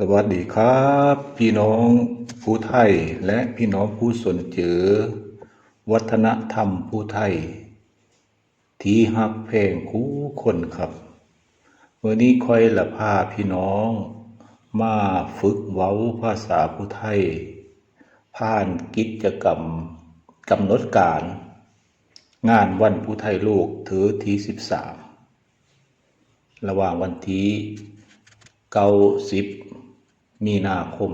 สวัสดีครับ พี่น้องผู้ไทยและพี่น้องผู้สนเจอ วัฒนธรรมผู้ไทย ที่หักเพลงคู่คนครับเมื่อนี้คอยละพาพี่น้อง มาฝึกเว้าภาษาผู้ไทย ผ่านกิจกรรมกำหนดการ งานวันผู้ไทยโลกถือที่สิบสามระหว่างวันที่เก้าสิบ มีนาคม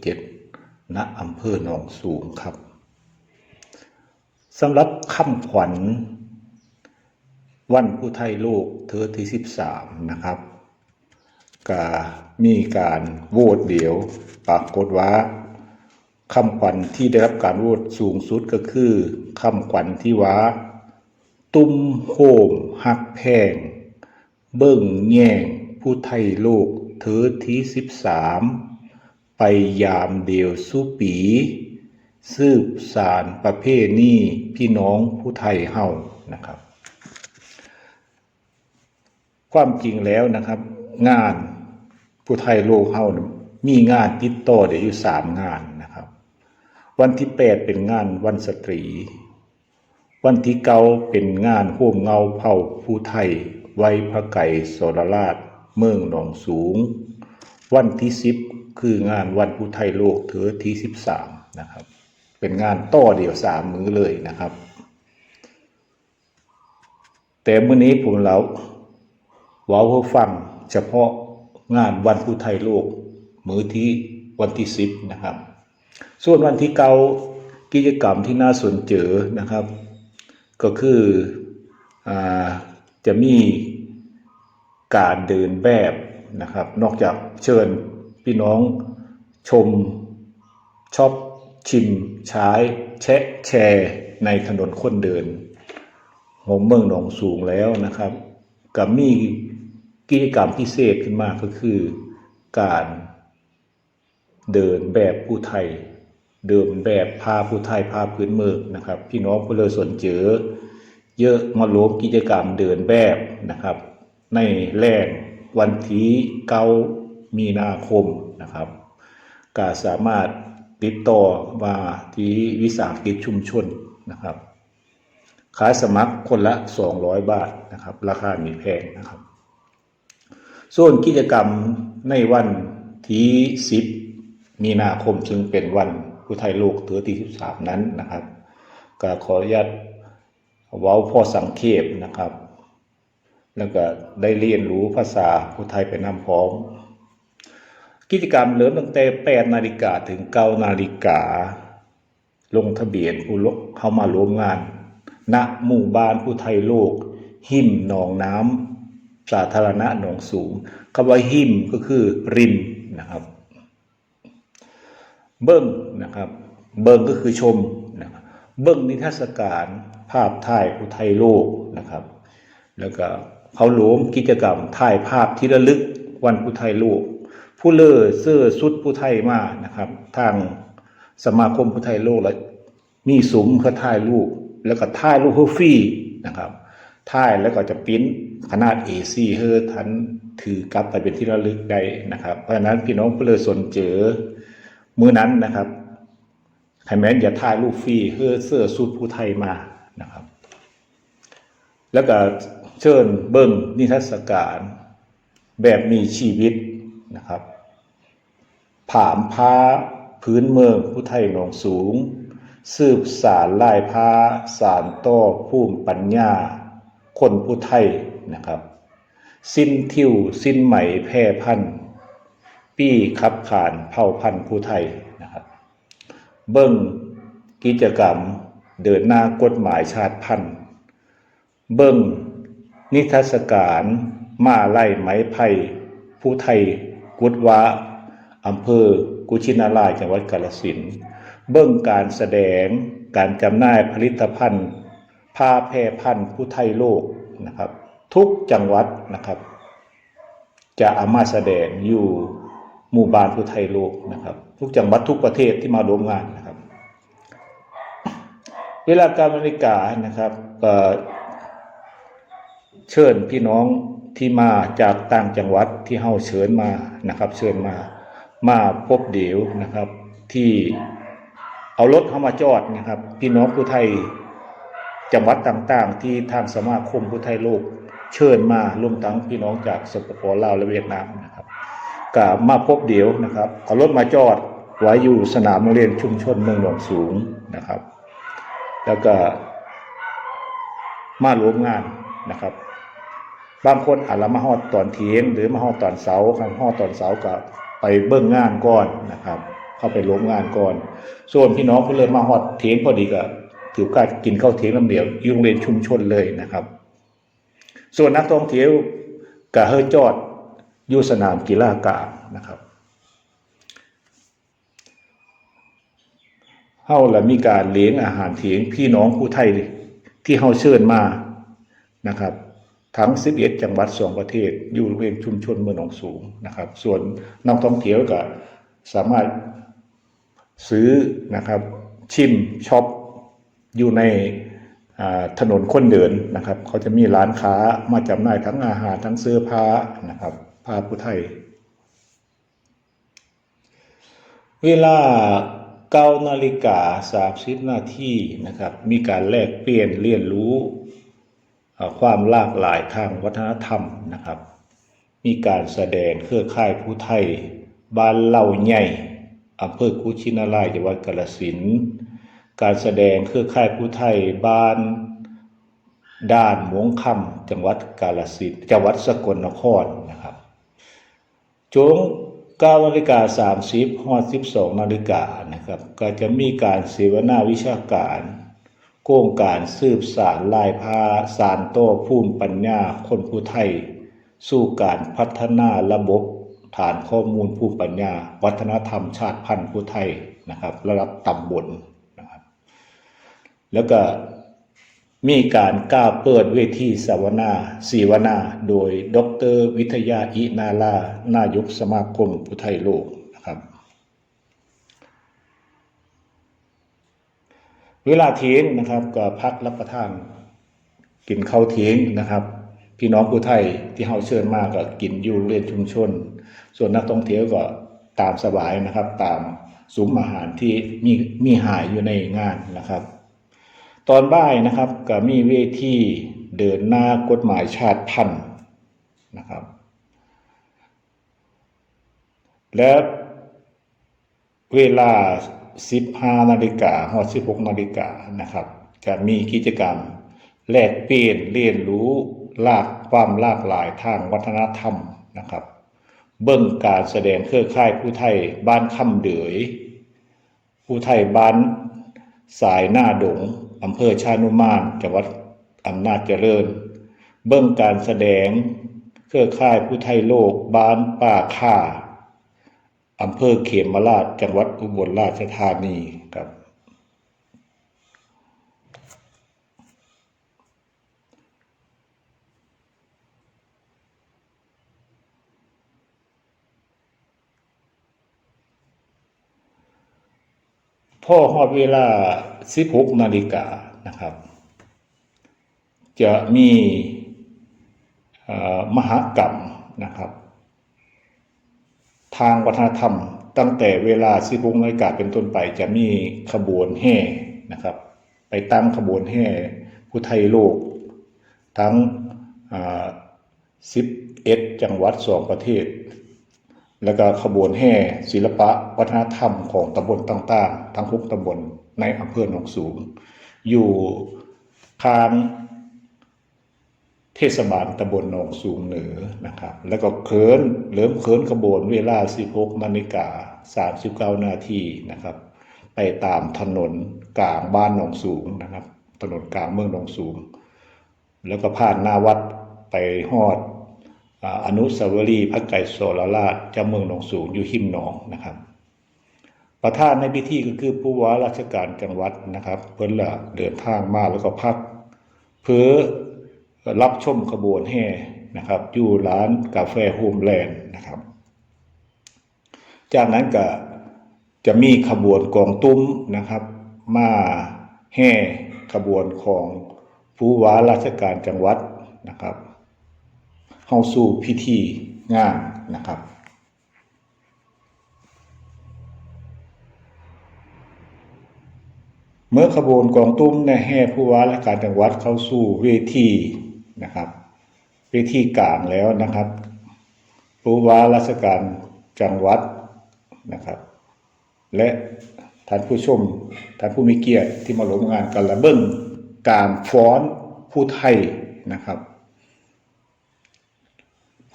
2567 ณอำเภอหนองสูงครับสำหรับคำขวัญ วันผู้ไทยโลกเทอที่ 13 นะครับก็มีการโหวตเดียว ปรากฏว่าคำขวัญที่ได้รับการโหวตสูงสุดก็คือคำขวัญที่ว่า ตุ้มโฮมหักแพง เบิ่งแย่งผู้ไทยโลก เธอที่สิบสามไปยามเดียวสู้ปี สืบสารประเพณีพี่น้องผู้ไทยเฮานะครับ ความจริงแล้วนะครับ งานผู้ไทยโลกเฮามีงานติดต่อเดี๋ยวอยู่สามงานนะครับ วันที่แปดเป็นงานวันสตรี วันที่เก้าเป็นงานโฮมเงาเผ่าผู้ไทยไว้พระไก่โสรราช เมืองหนองสูง วันที่สิบคืองานวันผู้ไทยโลกเถือที่สิบสามนะครับ เป็นงานต่อเดียวสามมือเลยนะครับ แต่มื้อนี้ผมเราว้าให้ฟังเฉพาะงานวันผู้ไทยโลก มือที่วันที่สิบนะครับ ส่วนวันที่เก้ากิจกรรมที่น่าสนเจอนะครับ ก็คืออจะมี การเดินแบบนะครับ นอกจากเชิญพี่น้องชมชอบชิมใช้แชะแชร์ในถนนคนเดินหัวเมืองหนองสูงแล้วนะครับกับมีกิจกรรมพิเศษขึ้นมาก็คือการเดินแบบผู้ไทย เดินแบบพาผู้ไทยพาพื้นเมืองนะครับ พี่น้องผู้เลยสนเจอเยอะมาร่วมกิจกรรมเดินแบบนะครับ ในแรกวันที่เก้ามีนาคมนะครับก็สามารถติดต่อมาที่วิสาหกิจชุมชนนะครับขายสมัครคนละ 200 บาทนะครับ ราคาไมีแพงนะครับ ส่วนกิจกรรมในวันที่ 10 มีนาคมซึ่งเป็นวันผู้ไทยโลกเถือที่13 นั้นนะครับ ก็ขออนุญาตเว้าพอสังเขปนะครับ แล้วก็ได้เรียนรู้ภาษาผู้ไทยไปนำพร้อม กิจกรรมเริ่มตั้งแต่8นาฬิกาถึง9นาฬิกา ลงทะเบียนผู้ลกเข้ามาร่วมงาน ณหมู่บ้านผู้ไทยโลก หิมหนองน้ำสาธารณะหนองสูงคำว่าหิมก็คือริมนะครับ เบิ้งนะครับ เบิ้งก็คือชมนะครับเบิ้งนิทรรศการภาพถ่ายผู้ไทยโลกนะครับ แล้วก็ เขาหลวมกิจกรรมถ่ายภาพที่ระลึกวันผู้ไทยโลกผู้เลอเสื้อสุดผู้ไทยมานะครับ ทางสมาคมผู้ไทยโลกแล้วมีสุมเพื่อถ่ายรูปแล้วก็ถ่ายรูปเพื่อฟรีนะครับถ่ายแล้วก็จะปริ้นขนาด A4 เฮอทันถือกลับไปเป็นที่ระลึกได้นะครับ เพราะฉะนั้นพี่น้องผู้เลอสนเจอมือนั้นนะครับให้แม้นอย่าถ่ายรูปฟรีเพื่อเสื้อสูทผู้ไทยมานะครับ แล้วก็ เชิญเบิ้งนิทรรศการแบบมีชีวิตนะครับผามพ้าพื้นเมืองผู้ไทยหนองสูง สืบสารลายพ้าสารต่อภูมิปัญญา คนผู้ไทยนะครับ สิ้นทิวสิ้นไหมแพร่พันปี้ขับขานเผ่าพันธุ์ผู้ไทยนะครับ เบิ้งกิจกรรมเดินหน้ากฎหมายชาติพันธุ์เบิ้ง นิทรรศการมาไล่ไหมไผ่ผู้ไทย กุดวะอำเภอ กุชินารายจังหวัดกาฬสินเบิ้องการแสดงการจำหน่ายผลิตภัณฑ์ผ้าแพร่พันธุ์ผู้ไทยโลกนะครับ ทุกจังหวัดนะครับ จะเอามาแสดงอยู่หมู่บ้านผู้ไทยโลกนะครับ ทุกจังหวัดทุกประเทศที่มาร่วมงานนะครับ เวลาการบริการนะครับ เชิญพี่น้องที่มาจากต่างจังหวัดที่เฮาเชิญมานะครับ เชิญมามาพบเดี๋ยวนะครับ ที่เอารถเข้ามาจอดนะครับ พี่น้องผู้ไทยจังหวัดต่างๆ ที่ทางสมาคมผู้ไทยโลก เชิญมารวมทั้งพี่น้องจากสปปลาวและเวียดนามนะครับก็มาพบเดี๋ยวนะครับเอารถมาจอดไว้อยู่สนามโรงเรียนชุมชนเมืองหนองสูงนะครับ แล้วก็มาร่วมงานนะครับ บางคนอาจจะมาฮอดตอนเที่ยงหรือมาฮอดตอนเสาร์คันฮอดตอนเสาร์ก็ไปเบิ่งงานก่อนนะครับ เข้าไปร่วมงานก่อน ส่วนพี่น้องผู้เลยมาฮอดเที่ยงพอดีก็ถือโอกาสกินข้าวเที่ยงลำเดียวยู่งเรียนชุมชนเลยนะครับ ส่วนนักท่องเที่ยวก็เฮอจอดอยู่สนามกีฬากลางนะครับเฮาและมีการเลี้ยงอาหารเถียงพี่น้องผู้ไทยที่เฮาเชิญมานะครับ ทั้ง 11 จังหวัดสองประเทศ อยู่บริเวณชุมชนเมืองหนองสูงนะครับ ส่วนนักท่องเที่ยวก็สามารถซื้อนะครับชิมช็อปอยู่ในถนนคนเดินนะครับ เขาจะมีร้านค้ามาจำหน่ายทั้งอาหารทั้งเสื้อผ้านะครับผ้าผู้ไทย เวลา9นาฬิกา30นาทีนะครับ มีการแลกเปลี่ยนเรียนรู้ ความหลากหลายทางวัฒนธรรมนะครับ มีการแสดงเครือข่ายผู้ไทย บ้านเหล่าใหญ่อำเภอกุชินารายจังหวัดกาฬสินธุ์การแสดงเครือข่ายผู้ไทยบ้านด่านหมวงคำจังหวัดกาฬสินธุ์จังหวัดสกลนครนะครับช่วง9นาฬิกา30ฮอด12นาฬิกานะครับ ก็จะมีการเสวนาวิชาการ ครงการสืบสารลายพาสารโต้ภูมิปัญญาคนผู้ไทย สู่การพัฒนาระบบฐานข้อมูลภูมิปัญญา วัฒนธรรมชาติพันธุ์ผู้ไทยนะครับระดับตำบลนะครับแล้วก็มีการกล้าเปิดเวทีสวนาสีวนา โดยดรวิทยาอินาลานายกสมาคมผู้ไทยโลกนะครับ เวลาเทียงนะครับก็พักรับประทาน กินข้าวเทียงนะครับ พี่น้องผู้ไทยที่เฮาเชิญมาก็กินอยู่เรียนชุมชน ส่วนนักท่องเที่ยวก็ตามสบายนะครับ ตามซุ้มอาหารที่มีมีหายอยู่ในงานนะครับ ตอนบ่ายนะครับก็มีเวทีเดินหน้ากฎหมายชาติพันธุ์นะครับ และเวลา 15นาฬิกาหอด16นาฬิกานะครับจะมีกิจกรรม แลกเปลี่ยนเรียนรู้ลากความหลากหลายทางวัฒนธรรมนะครับ เบิ่งการแสดงเครือข่ายผู้ไทยบ้านคำเดือย ผู้ไทยบ้านสายหน้าดงอำเภอชานุมานจังหวัดอำนาจเจริญ เบิ่งการแสดงเครือข่ายผู้ไทยโลกบ้านป่าค่า อำเภอเขมราชจังหวัดอุบลราชธานีครับ พ่อฮอดเวลา 16 นาฬิกานะครับ จะมีมหากรรมนะครับ ทางวัฒนธรรม ตั้งแต่เวลา16นาฬิกาเป็นต้นไปจะมีขบวนแห่นะครับ ไปตั้งขบวนแห่ผู้ไทยโลก ทั้งอ่า11จังหวัดสองประเทศ แล้วก็ขบวนแห่ศิลปะวัฒนธรรมของตำบลต่างๆ ทั้งทุกตำบลในอำเภอหนองสูง อยู่ข้าง เทศบาลตำบลหนองสูงเหนือนะครับ แล้วก็เขินเริ่มเขินขบวนเวลา 16นาฬิกา39นาทีนะครับ ไปตามถนนกลางบ้านหนองสูงนะครับ ถนนกลางเมืองหนองสูง แล้วก็ผ่านหน้าวัดไปฮอดอ่าอนุสาวรีย์พระไก่โสรราชเจ้าเมืองหนองสูงอยู่หิมหนองนะครับ ประธานในพิธีก็คือผู้ว่าราชการจังหวัดนะครับ เพิ่นละเดินทางมาแล้วก็พักเพื่อ รับชมขบวนแห่นะครับอยู่ร้านกาแฟโฮมแลนด์นะครับ จากนั้นก็จะมีขบวนกองตุ้มนะครับ มาแห่ขบวนของผู้ว่าราชการจังหวัดนะครับเข้าสู่พิธีงานนะครับ เมื่อขบวนกองตุ้มในแห่ผู้ว่าราชการจังหวัดเข้าสู่เวที นะครับเวทีกางแล้วนะครับ ผู้ว่าราชการจังหวัดนะครับ และท่านผู้ชมท่านผู้มีเกียรติที่มาร่วมงานกันละเบิ้งการฟ้อนผู้ไทยนะครับ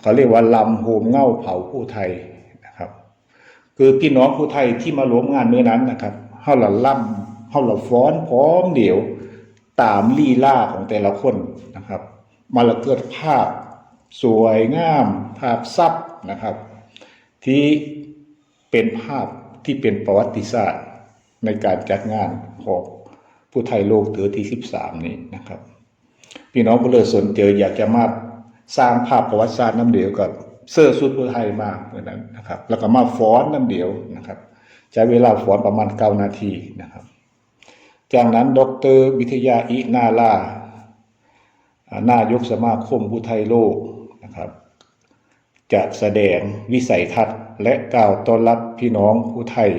เขาเรียกว่าลำโฮมเง่าเผาผู้ไทยนะครับ คือพี่น้องผู้ไทยที่มาร่วมงานเมื่อนั้นนะครับเฮาละล่ำเฮาละฟ้อนพร้อมเดี่ยวตามลีลาของแต่ละคนนะครับ มาละเกิดภาพสวยงาม ภาพซับนะครับ ที่เป็นภาพที่เป็นประวัติศาสตร์ในการจัดงานของผู้ไทยโลกเถือที่ 13 นี้นะครับ พี่น้องผู้เลิศสนเจออยากจะมาสร้างภาพประวัติศาสตร์น้ำเดียวกับเสื้อสุดผู้ไทยมากเหมือนนั้นนะครับ แล้วก็มาฟ้อนน้ำเดียวนะครับ ใช้เวลาฟ้อนประมาณ 9 นาทีนะครับ จากนั้นดรวิทยาอินาลา นายกสมาคมผู้ไทยโลกนะครับ จะแสดงวิสัยทัศน์ และกล่าวต้อนรับพี่น้องผู้ไทย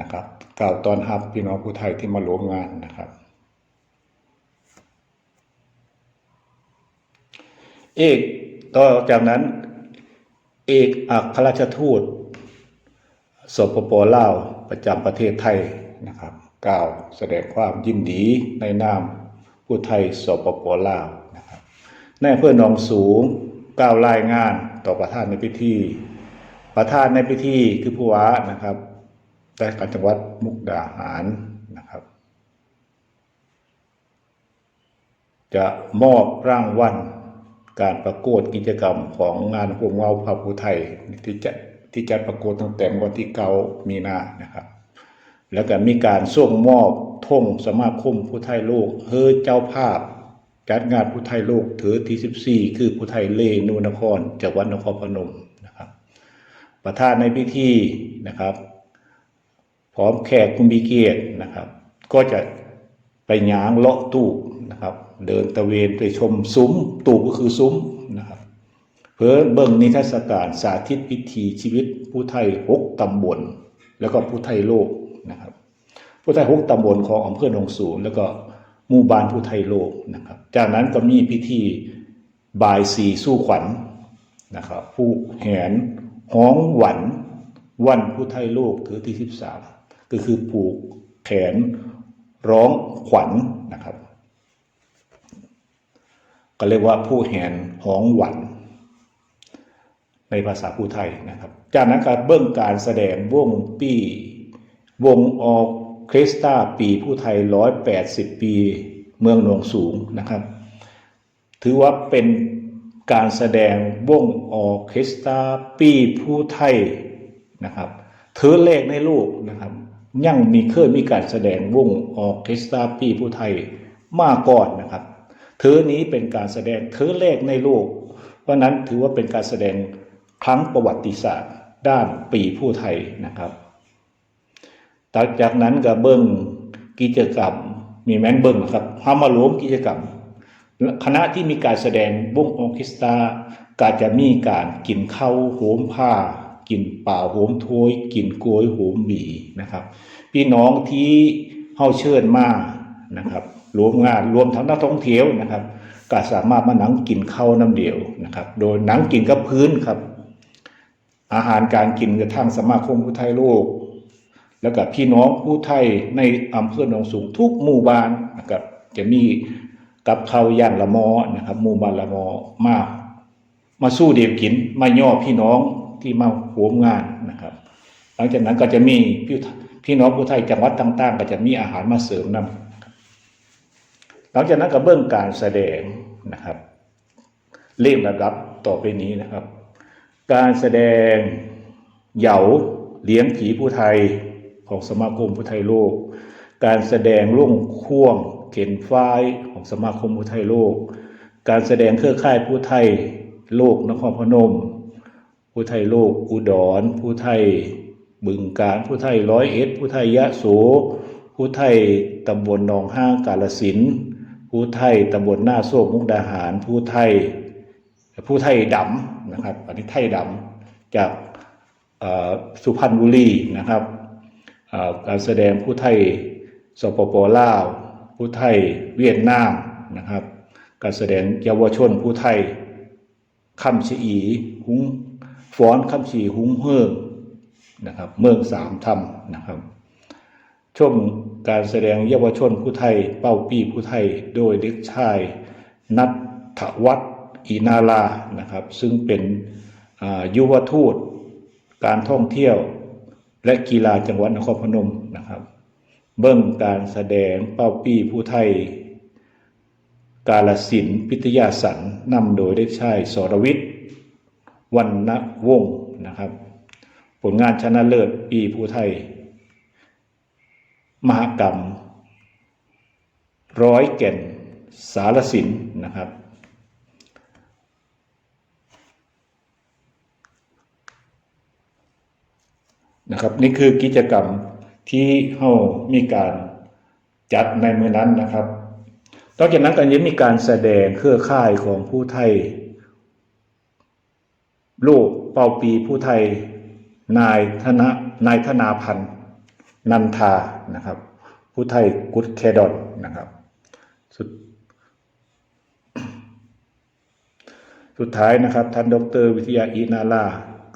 นะครับกล่าวต้อนรับพี่น้องผู้ไทยที่มาร่วมงานนะครับเอกต่อจากนั้น เอกอัครราชทูตสปปลาวประจำประเทศไทยนะครับ กล่าวแสดงความยินดีในนาม ผู้ไทยสปปลาวนะครับในอำเพื่อหนองสูงกล่าวรายงานต่อประธานในพิธี ประธานในพิธีคือผู้ว่านะครับได้การจังหวัดมุกดาหารนะครับ จะมอบร่างวัลการประกวดกิจกรรมของงานพวงเงาพระภูไทยที่จะที่จะประกวดตั้งแต่วันที่เก้ามีนานะครับ แล้วก็มีการส่งมอบ ธงสมาคมผู้ไทยโลกเฮอเจ้าภาพจัดงานผู้ไทยโลกถือที่ 14 คือผู้ไทยเลนูนครจังหวัดนครพนมนะครับประธานในพิธีนะครับ พร้อมแขกคุณมีเกียรตินะครับ ก็จะไปหยางเลาะตู้นะครับ เดินตะเวนไปชมซุ้มตู้ก็คือซุ้มนะครับเพื่อเบิ่งนิทรรศการสาธิตวิถีชีวิตผู้ไทยหกตำบล แล้วก็ผู้ไทยโลกนะครับ ผู้ไทยหกตำบลของอำเภอหนองสูงแล้วก็หมู่บ้านผู้ไทยโลกนะครับ จากนั้นก็มีพิธีบายสีสู้ขวัญนะครับ ผู้แหนห้องหวันวันผู้ไทยโลกถือที่ 13 ก็คือผูกแขนร้องขวัญนะครับ ก็เรียกว่าผู้แหนห้องหวันในภาษาผู้ไทยนะครับ จากนั้นการเบื้องการแสดงวงปีวงออก ครสตาปีผู้ไทย180ปีเมืองหนองสูงนะครับ ถือว่าเป็นการแสดงวงออเคสตราปีผู้ไทยนะครับถือเลขในโลกนะครับ ยังมีเคยมีการแสดงวงออเคสตราปีผู้ไทยมาก่อนนะครับถือนี้เป็นการแสดงถือเลขในโลกเพราะนั้นถือว่าเป็นการแสดงครั้งประวัติศาสตร์ด้านปีผู้ไทยนะครับ ต่อจากนั้นก็เบิ้งกิจกรรม มีแม่นเบิ้งครับเฮามารวมกิจกรรม คณะที่มีการแสดงวงออร์เคสตราก็จะมีการกินข้าวโหมผ้า กินป่าโหมถ้วยกินกล้วยโหมหมีนะครับ พี่น้องที่เฮาเชิญมานะครับรวมงานรวมทั้งนักท่องเที่ยวนะครับก็สามารถมาหนังกินข้าวน้ำเดียวนะครับ โดยหนังกินกับพื้นครับ อาหารการกินกระทั่งสมาคมผู้ไทยโลก แล้วกับพี่น้องผู้ไทยในอำเภอหนองสูงทุกหมู่บ้านนะครับจะมีกับข้าวย่างละมอนะครับหมู่บ้านละมอมามาสู้เดียวกินมาย่อพี่น้องที่มาโหมงานนะครับ หลังจากนั้นก็จะมีพี่พี่น้องผู้ไทยจังหวัดต่าง ๆ ก็จะมีอาหารมาเสริมนำหลังจากนั้นก็เบิ่งการแสดงนะครับเรียงระดับต่อไปนี้นะครับ การแสดงเหยาเลี้ยงผีผู้ไทย ของสมาคมผู้ไทยโลก การแสดงลุ่งข่วงเข็นฝ้ายของสมาคมผู้ไทยโลก การแสดงเครือข่ายผู้ไทยโลกนครพนม ผู้ไทยโลก อุดร ผู้ไทยบึงการผู้ไทยร้อยเอ็ดผู้ไทยยะโสผู้ไทยตำบลหนองห้างกาลสินผู้ไทยตำบลหน้าโซกมุกดาหาร ผู้ไทยผู้ไทยดำนะครับ อันนี้ไทยดำจากสุพรรณบุรีนะครับ การแสดงผู้ไทยสปปลาวผู้ไทยเวียดนามนะครับ การแสดงเยาวชนผู้ไทยคำชีอีหุงฟ้อนคำชีหุงเฮิงนะครับ เมืองสามธรรมนะครับชมการแสดงเยาวชนผู้ไทย เป้าปี้ผู้ไทย โดยเด็กชาย นัทถวัฒน์อีนาลานะครับ ซึ่งเป็นยุวทูตการท่องเที่ยว และกีฬาจังหวัดนครพนมนะครับ เบิ้งการแสดงเป้าปี้ผู้ไทย กาลสินพิทยาสันนำโดยเด็กชายสรวิทย์วันณวงศ์นะครับ ผลงานชนะเลิศปีผู้ไทย มหกรรม ร้อยแก่นสารสินนะครับ นะครับ นี่คือกิจกรรมที่เฮามีการจัดในมือนั้นนะครับนอกจากนั้นก็ยังมีการแสดงเครือข่ายของผู้ไทย ลูกเป่าปีผู้ไทย นายธนะนายธนาพันธ์นันทานะครับ ผู้ไทยกุดแคดอนนะครับสุดสุดท้ายนะครับ ท่านดรวิทยาอินาลา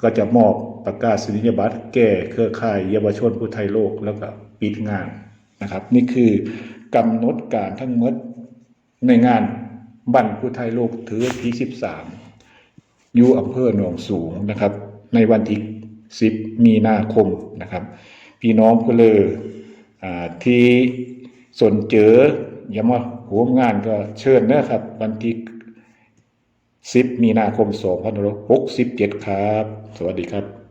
ก็จะมอบ ประกาศนียบัตรแก่เครือข่ายเยาวชนผู้ไทยโลกแล้วก็ปิดงานนะครับ นี่คือกำหนดการทั้งหมดในงานบันผู้ไทยโลกถือที่ 13 อยู่อำเภอหนองสูงนะครับ ในวันที่ 10 มีนาคมนะครับ พี่น้องก็เลยที่สนเจออย่ามาหัวงานก็เชิญนะครับ วันที่10 มีนาคม 2567 ครับ สวัสดีครับ